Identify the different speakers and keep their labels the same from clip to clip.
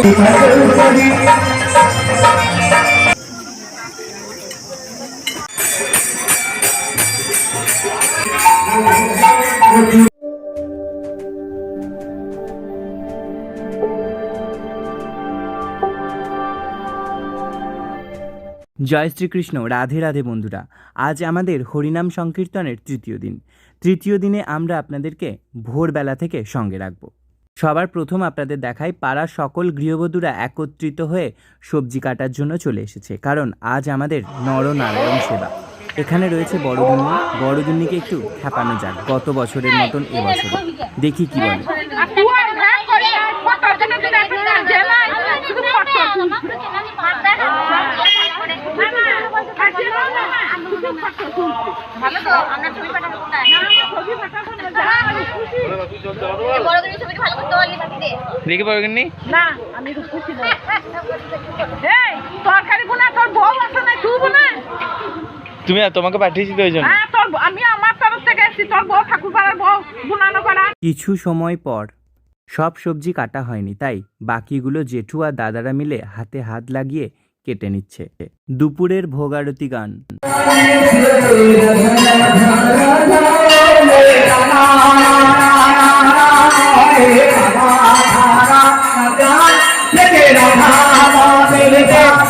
Speaker 1: জয় শ্রীকৃষ্ণ, রাধে রাধে বন্ধুরা। আজ আমাদের হরিনাম সংকীর্তনের তৃতীয় দিন। তৃতীয় দিনে আমরা আপনাদেরকে ভোরবেলা থেকে সঙ্গে রাখব। সবার প্রথম আপনাদের দেখাই পাড়ার সকল গৃহবধূরা একত্রিত হয়ে সবজি কাটার জন্য চলে এসেছে। কারণ আজ আমাদের নরনারায়ণ সেবা। এখানে রয়েছে বড়দিনী। বড়দিনীকে একটু খেপানো যাক গত বছরের মতন এবছর দেখি কি বলে।
Speaker 2: আর তুই আর
Speaker 1: দেখি নি
Speaker 2: না আমি তো খুশি না এই তরকারি বোনা তোর বউ আছে না তুই বোনা?
Speaker 1: তুমি তোমাকে পাঠিয়েছি তো ওই জন্য।
Speaker 2: হ্যাঁ তোর আমি আমার তরফ থেকে এসেছি তোর বউ ঠাকুর পাড়ার বউ করা।
Speaker 1: কিছু সময় পর সব সবজি কাটা হয়নি তাই বাকিগুলো জেঠু আর দাদারা মিলে হাতে হাত লাগিয়ে কেটে নিচ্ছে। দুপুরের ভোগারতি গান।
Speaker 3: রাধে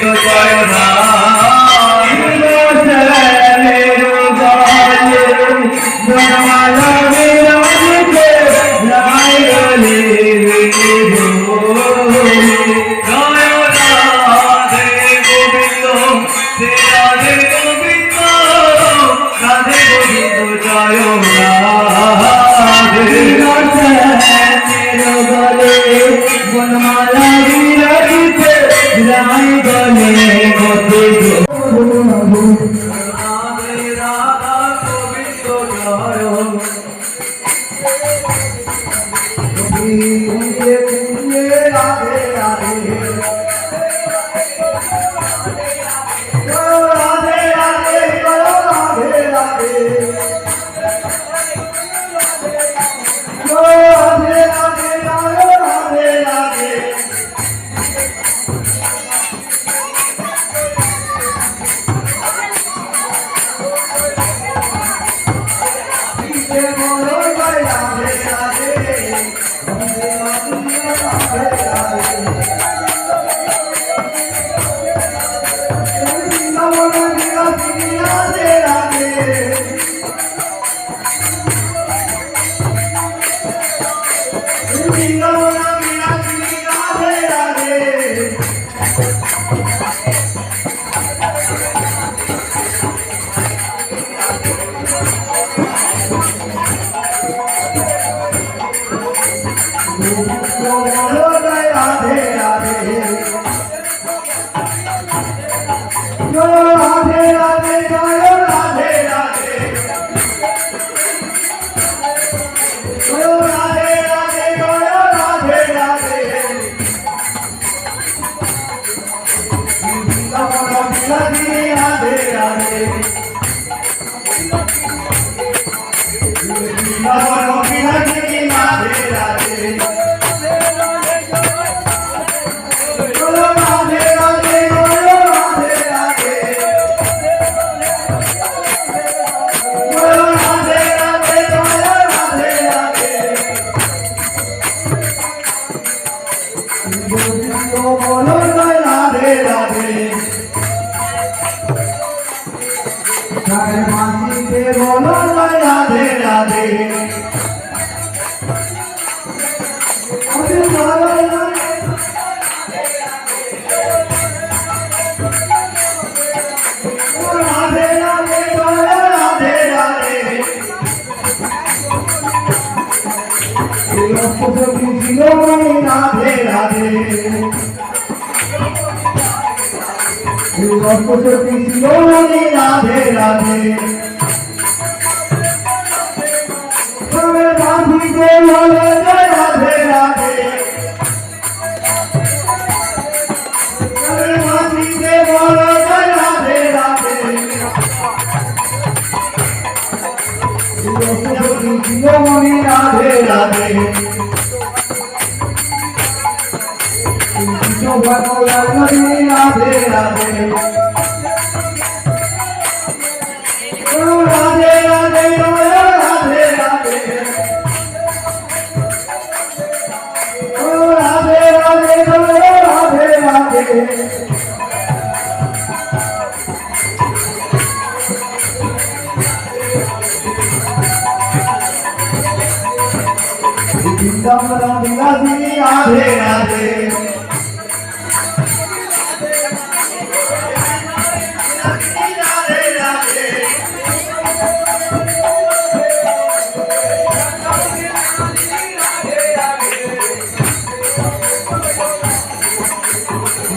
Speaker 3: রাধে গোবিন্দ জয় Thank. Radhe Radhe
Speaker 4: Radhe Radhe Radhe Radhe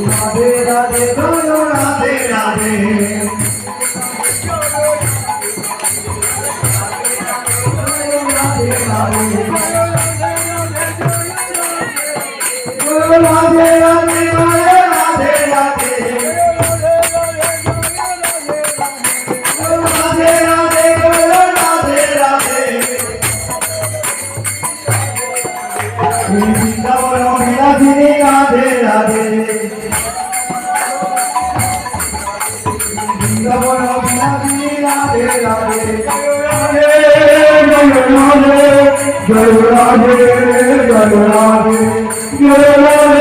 Speaker 4: Radhe Radhe Radhe Radhe.
Speaker 5: Jai Radhe, Jai Radhe, Jai
Speaker 1: Radhe.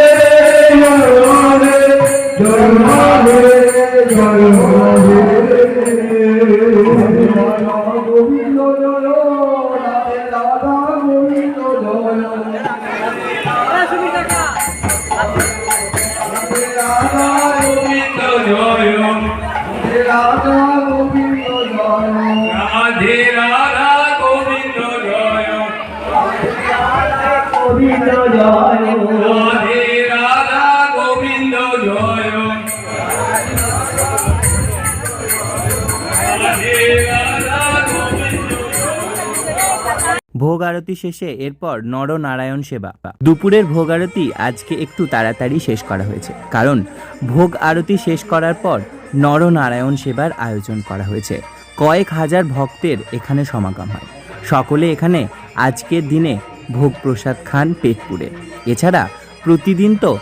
Speaker 1: আরতি শেষে এরপর নরনারায়ণ সেবা দুপুরের ভোগ আরতি আজকে একটু তাড়াতাড়ি শেষ করা হয়েছে। কারণ ভোগ আরতি শেষ করার পর নরনারায়ণ সেবার আয়োজন করা হয়েছে। কয়েক হাজার ভক্তের এখানে সমাগম হয়। সকলে এখানে আজকের দিনে ভোগ প্রসাদ খান পেট পুড়ে এছাড়া প্রতিদিন তো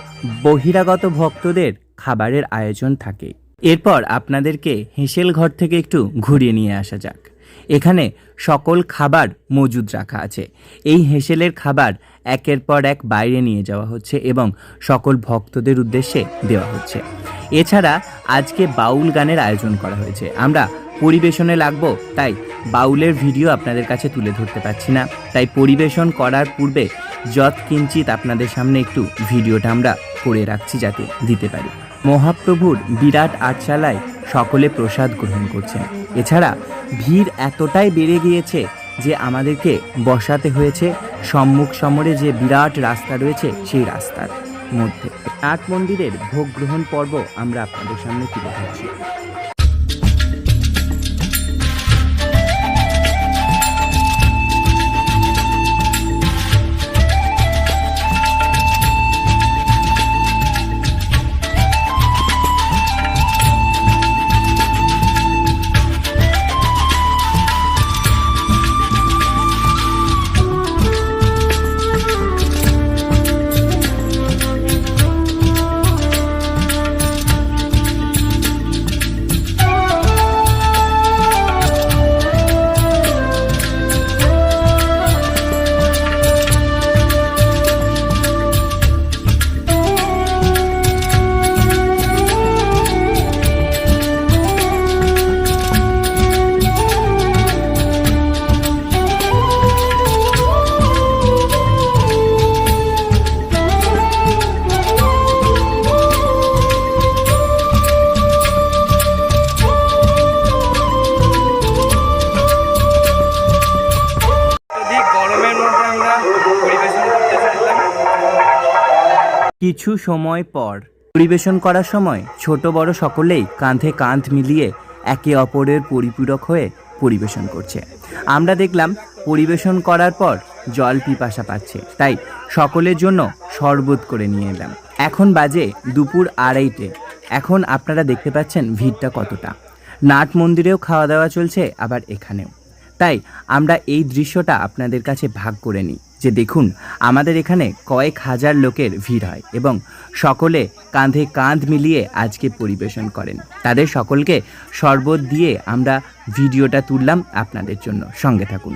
Speaker 1: বহিরাগত ভক্তদের খাবারের আয়োজন থাকে। এরপর আপনাদেরকে হেঁসেল ঘর থেকে একটু ঘুরিয়ে নিয়ে আসা যাক। এখানে সকল খাবার মজুদ রাখা আছে। এই হেসেলের খাবার একের পর এক বাইরে নিয়ে যাওয়া হচ্ছে এবং সকল ভক্তদের উদ্দেশ্যে দেওয়া হচ্ছে। এছাড়া আজকে বাউল গানের আয়োজন করা হয়েছে। আমরা পরিবেশনে লাগবো, তাই বাউলের ভিডিও আপনাদের কাছে তুলে ধরতে পারছি না। তাই পরিবেশন করার পূর্বে যৎ কিঞ্চিত আপনাদের সামনে একটু ভিডিওটা আমরা করে রাখছি যাতে দিতে পারি। মহাপ্রভুর বিরাট আটচালায় সকলে প্রসাদ গ্রহণ করছেন। এছাড়া ভিড় এতটাই বেড়ে গিয়েছে যে আমাদেরকে বসাতে হয়েছে সম্মুখ সমরে যে বিরাট রাস্তা রয়েছে সেই রাস্তার মধ্যে। নাট মন্দিরের ভোগ গ্রহণ পর্ব আমরা আপনাদের সামনে তুলে ধরছি। কিছু সময় পর। পরিবেশন করার সময় ছোট বড় সকলেই কাঁধে কাঁধ মিলিয়ে একে অপরের পরিপূরক হয়ে পরিবেশন করছে। আমরা দেখলাম পরিবেশন করার পর জল পিপাসা পাচ্ছে। তাই সকলের জন্য শরবত করে নিয়ে এলাম। এখন বাজে দুপুর আড়াইটে। এখন আপনারা দেখতে পাচ্ছেন ভিড়টা কতটা। নাট মন্দিরেও খাওয়া দাওয়া চলছে, আবার এখানেও। তাই আমরা এই দৃশ্যটা আপনাদের কাছে ভাগ করে নিই। যে দেখুন, আমাদের এখানে কয়েক হাজার লোকের ভিড় হয় এবং সকলে কাঁধে কাঁধ মিলিয়ে আজকে পরিবেশন করেন। তাদের সকলকে শরবত দিয়ে আমরা ভিডিওটা তুললাম আপনাদের জন্য। সঙ্গে থাকুন।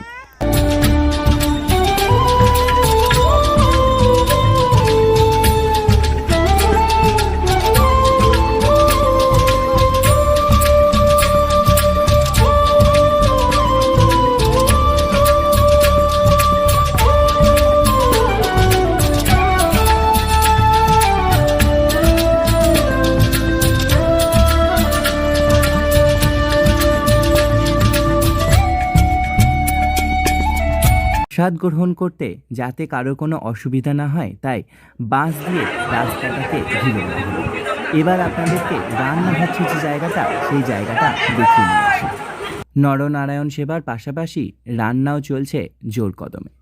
Speaker 1: প্রসাদ গ্রহণ করতে যাতে কারও কোনো অসুবিধা না হয়, তাই বাঁশ দিয়ে রাস্তাটাকে ঘিরে এবার আপনাদেরকে রান্না হচ্ছে যে জায়গাটা, সেই জায়গাটা দেখিয়ে নিয়ে আসি। নরনারায়ণ সেবার পাশাপাশি রান্নাও চলছে জোর কদমে।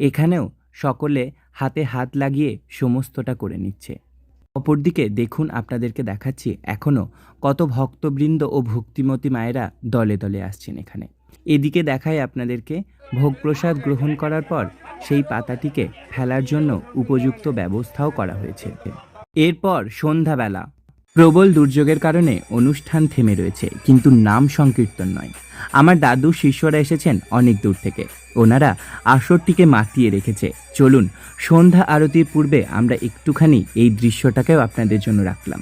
Speaker 1: এখানেও সকলে হাতে হাত লাগিয়ে সমস্তটা করে নিচ্ছে। অপরদিকে দেখুন, আপনাদেরকে দেখাচ্ছি এখনও কত ভক্তবৃন্দ ও ভক্তিমতী মায়েরা দলে দলে আসছেন এখানে। এদিকে দেখায় আপনাদেরকে ভোগ প্রসাদ গ্রহণ করার পর সেই পাতাটিকে ফেলার জন্য উপযুক্ত ব্যবস্থাও করা হয়েছে। এরপর সন্ধ্যাবেলা। প্রবল দুর্যোগের কারণে অনুষ্ঠান থেমে রয়েছে, কিন্তু নাম সংকীর্তন নয়। আমার দাদু, শিষ্যরা এসেছেন অনেক দূর থেকে। ওনারা আসরটিকে মাতিয়ে রেখেছে। চলুন, সন্ধ্যা আরতির পূর্বে আমরা একটুখানি এই দৃশ্যটাকেও আপনাদের জন্য রাখলাম।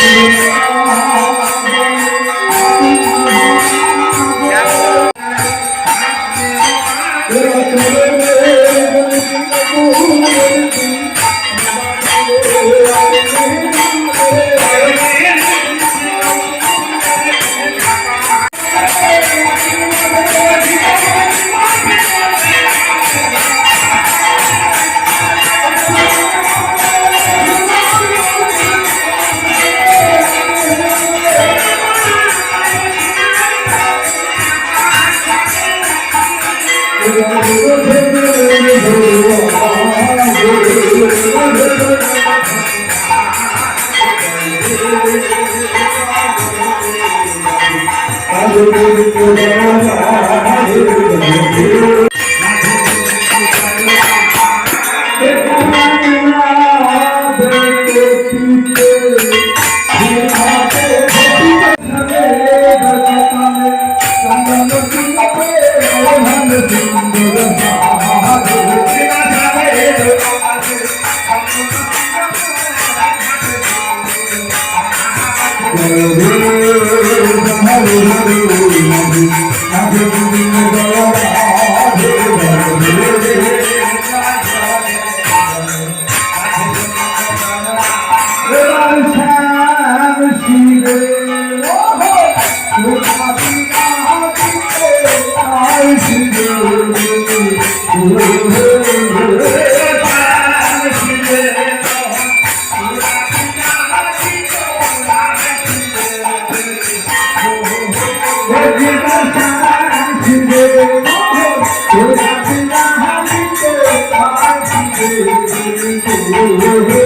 Speaker 5: Música Radhe Govinda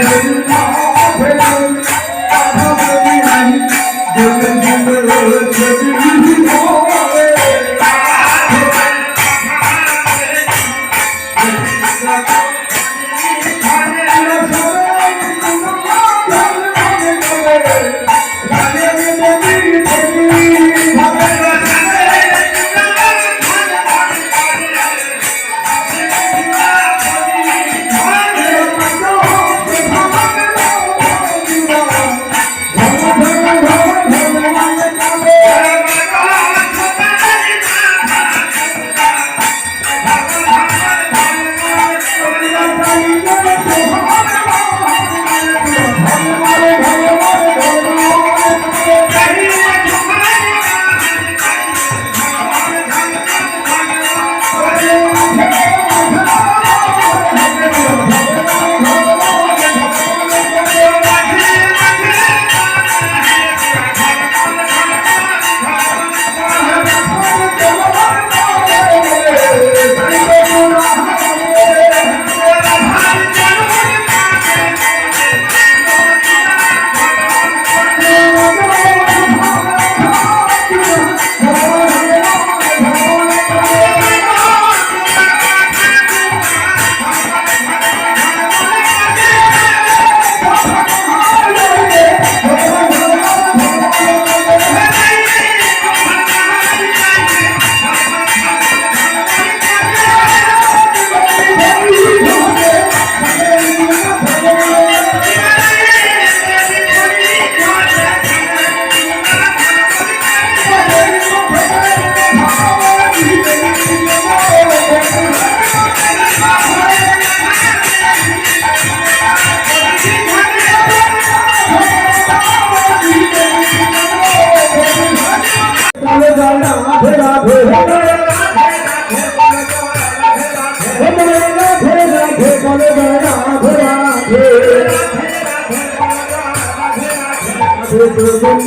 Speaker 5: Thank you.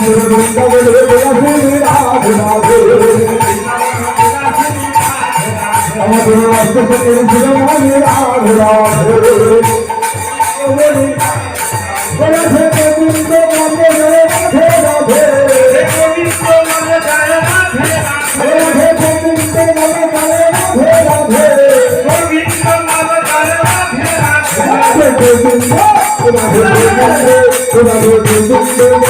Speaker 5: জয় রাধে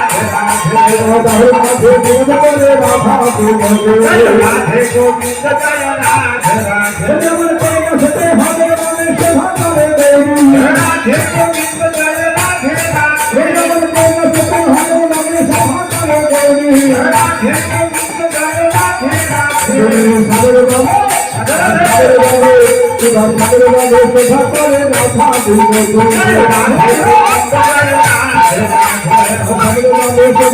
Speaker 5: যেমন করে সেতে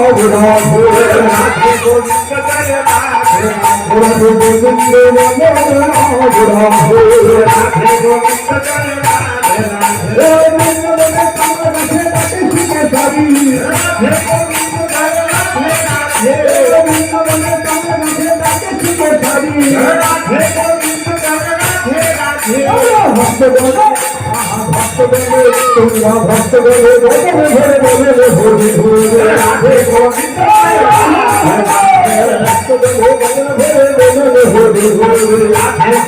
Speaker 5: হবে ভক্ত বলে ভক্ত বলে তোমরা ভক্ত বলে বলে বলে বলে বলে বলে রাধে গোবিন্দ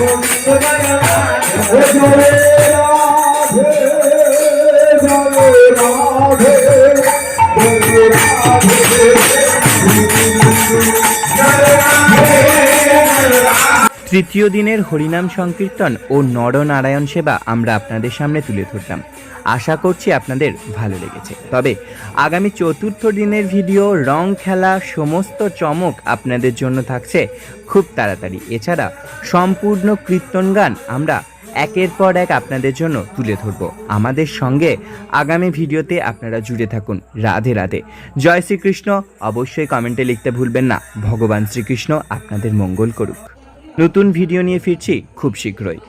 Speaker 5: রাধে
Speaker 1: তৃতীয় দিনের হরিনাম সংকীর্তন ও নরনারায়ণ সেবা আমরা আপনাদের সামনে তুলে ধরলাম। আশা করছি আপনাদের ভালো লেগেছে। তবে আগামী চতুর্থ দিনের ভিডিও, রং খেলা, সমস্ত চমক আপনাদের জন্য থাকছে খুব তাড়াতাড়ি। এছাড়া সম্পূর্ণ কীর্তন গান আমরা একের পর এক আপনাদের জন্য তুলে ধরব। আমাদের সঙ্গে আগামী ভিডিওতে আপনারা জুড়ে থাকুন রাধে রাধে। জয় শ্রীকৃষ্ণ। অবশ্যই কমেন্টে লিখতে ভুলবেন না। ভগবান শ্রীকৃষ্ণ আপনাদের মঙ্গল করুক। নতুন ভিডিও নিয়ে ফিরছি খুব শীঘ্রই।